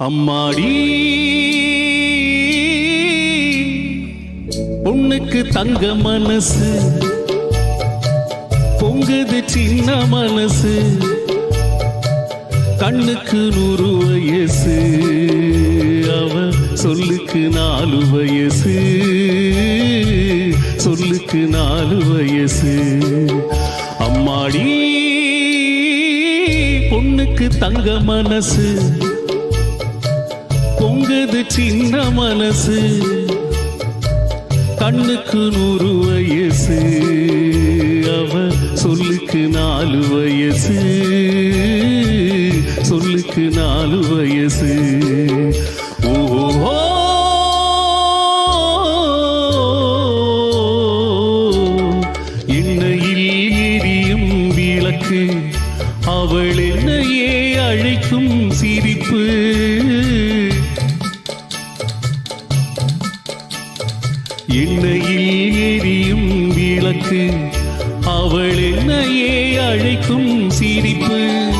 அம்மாடி பொண்ணுக்கு தங்க மனசு பொங்குது சின்ன மனசு கண்ணுக்கு நூறு வயசு அவ சொல்லுக்கு நாலு வயசு சொல்லுக்கு நாலு வயசு. அம்மாடி பொண்ணுக்கு தங்க மனசு பொங்குது சின்ன மனசு. கண்ணுக்கு நூறு வயசு. அவ சொல்லுக்கு நாலு வயசு. சொல்லுக்கு நாலு வயசு. ஓஹோ. எண்ணெயில் எரியும் விளக்கு. அவள் என்னையே அழைக்கும் சிரிப்பு. எண்ணெயில் எரியும் விளக்கு. அவள் என்னையே அழைக்கும் சிரிப்பு.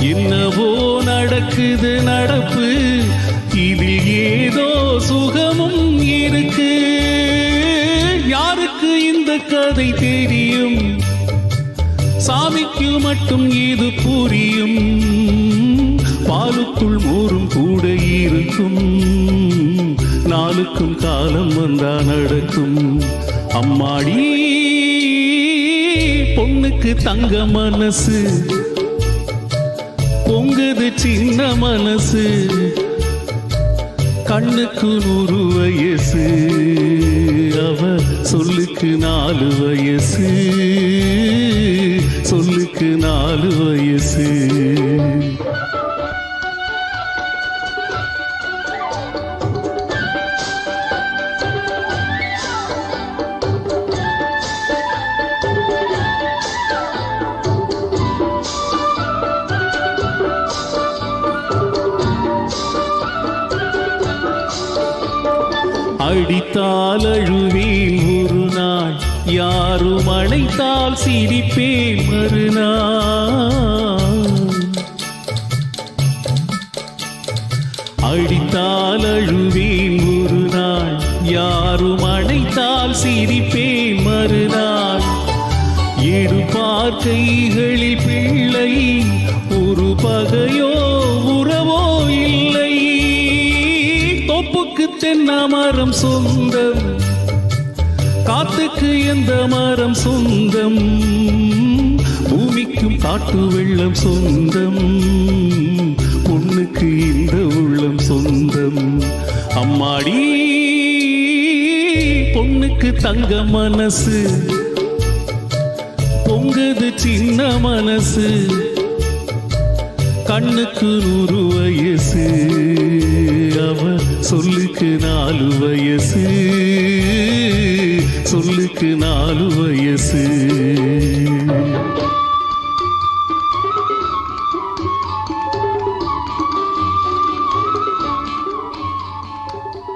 என்னவோ நடக்குது நடப்பு. இதில் ஏதோ சுகமும் இருக்கு. யாருக்கு இந்த கதை தெரியும்? சாமிக்கு மட்டும் இது புரியும். பாலுக்குள் மோரும் கூட இருக்கும். நாளுக்கும் காலம் வந்தா நடக்கும். அம்மாடி பொண்ணுக்கு தங்க மனசு. பொங்குது சின்ன மனசு. கண்ணுக்கு நூறு வயசு. அவ சொல்லுக்கு நாலு வயசு. சொல்லுக்கு நாலு வயசு. அடித்தால் அழுவேன் ஒரு நாள் யாரும் அழைத்தால் சிரிப்பேன் மறுநாள். அடித்தால் அழுவேன் ஒரு நாள் யாரும் அழைத்தால் சிரிப்பேன் மறுநாள். எடுப்பார் கைகளில் பிள்ளை ஒரு பகையோ உறவோ இல்லை. தொப்புக்கு சொந்தம். காத்துக்கு எந்த மரம் சொந்தம். பூமிக்கும் காட்டு வெள்ளம் சொந்தம். பொண்ணுக்கு இந்த உள்ளம் சொந்தம். அம்மாடி பொண்ணுக்கு தங்க மனசு. பொங்குது சின்ன மனசு. கண்ணுக்கு நூறு வயசு. அவ சொல்லுக்கு நாலு வயசு. சொல்லுக்கு நாலு வயசு.